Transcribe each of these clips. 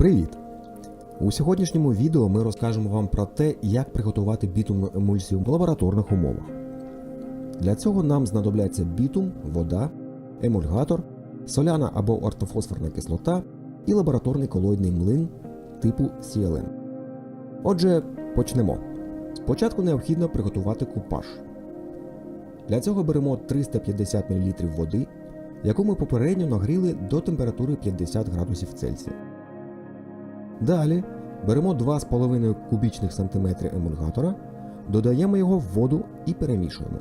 Привіт! У сьогоднішньому відео ми розкажемо вам про те, як приготувати бітумну емульсію в лабораторних умовах. Для цього нам знадобляться бітум, вода, емульгатор, соляна або ортофосфорна кислота і лабораторний колоїдний млин типу CLM. Отже, почнемо. Спочатку необхідно приготувати купаж. Для цього беремо 350 мл води, яку ми попередньо нагріли до температури 50 градусів Цельсія. Далі беремо 2,5 кубічних сантиметри емульгатора, додаємо його в воду і перемішуємо.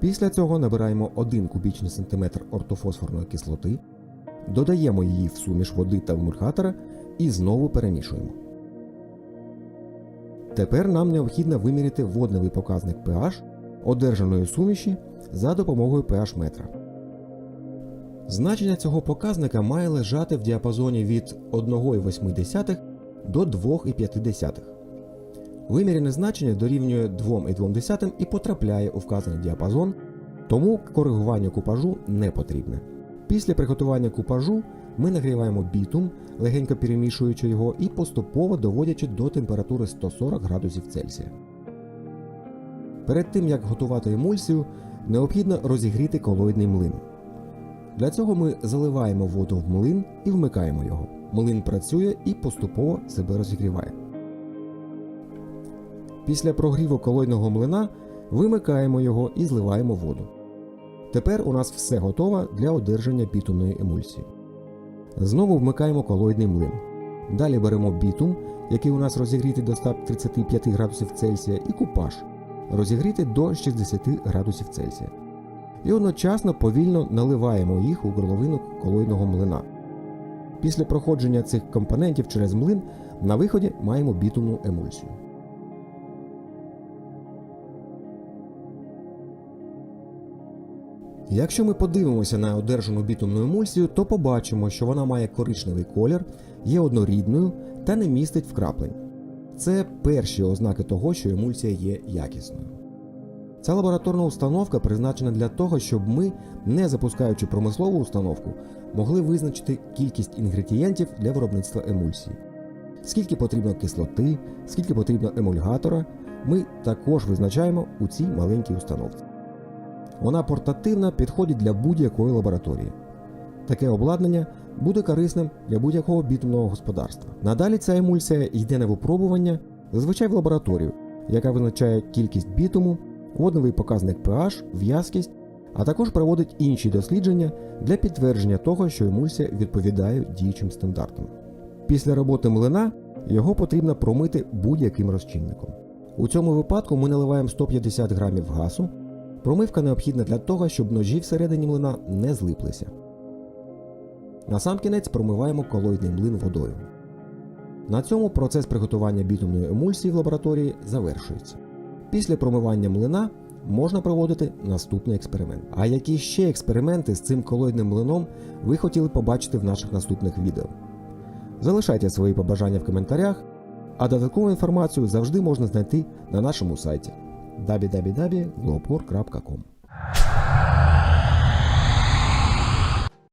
Після цього набираємо 1 кубічний сантиметр ортофосфорної кислоти, додаємо її в суміш води та емульгатора і знову перемішуємо. Тепер нам необхідно виміряти водневий показник pH одержаної суміші за допомогою pH метра. Значення цього показника має лежати в діапазоні від 1,8 до 2,5. Вимірене значення дорівнює 2,2 і потрапляє у вказаний діапазон, тому коригування купажу не потрібне. Після приготування купажу ми нагріваємо бітум, легенько перемішуючи його і поступово доводячи до температури 140 градусів Цельсія. Перед тим як готувати емульсію, необхідно розігріти колоїдний млин. Для цього ми заливаємо воду в млин і вмикаємо його. Млин працює і поступово себе розігріває. Після прогріву колойного млина вимикаємо його і зливаємо воду. Тепер у нас все готово для одержання бітумної емульсії. Знову вмикаємо колоїдний млин. Далі беремо бітум, який у нас розігрітий до 135 градусів Цельсія, і купаж, розігрітий до 60 градусів Цельсія і одночасно повільно наливаємо їх у горловину колойного млина. Після проходження цих компонентів через млин на виході маємо бітумну емульсію. Якщо ми подивимося на одержану бітумну емульсію, то побачимо, що вона має коричневий колір, є однорідною та не містить вкраплень. Це перші ознаки того, що емульсія є якісною. Ця лабораторна установка призначена для того, щоб ми, не запускаючи промислову установку, могли визначити кількість інгредієнтів для виробництва емульсії. Скільки потрібно кислоти, скільки потрібно емульгатора, ми також визначаємо у цій маленькій установці. Вона портативна, підходить для будь-якої лабораторії. Таке обладнання буде корисним для будь-якого бітумного господарства. Надалі ця емульсія йде на випробування, зазвичай в лабораторію, яка визначає кількість бітуму, водневий показник pH, в'язкість, а також проводить інші дослідження для підтвердження того, що емульсія відповідає діючим стандартам. Після роботи млина його потрібно промити будь-яким розчинником. У цьому випадку ми наливаємо 150 грамів газу. Промивка необхідна для того, щоб ножі всередині млина не злиплися. Насамкінець промиваємо колоїдний млин водою. На цьому процес приготування бітумної емульсії в лабораторії завершується. Після промивання млина можна проводити наступний експеримент. А які ще експерименти з цим колоїдним млином ви хотіли побачити в наших наступних відео? Залишайте свої побажання в коментарях, а додаткову інформацію завжди можна знайти на нашому сайті www.globor.com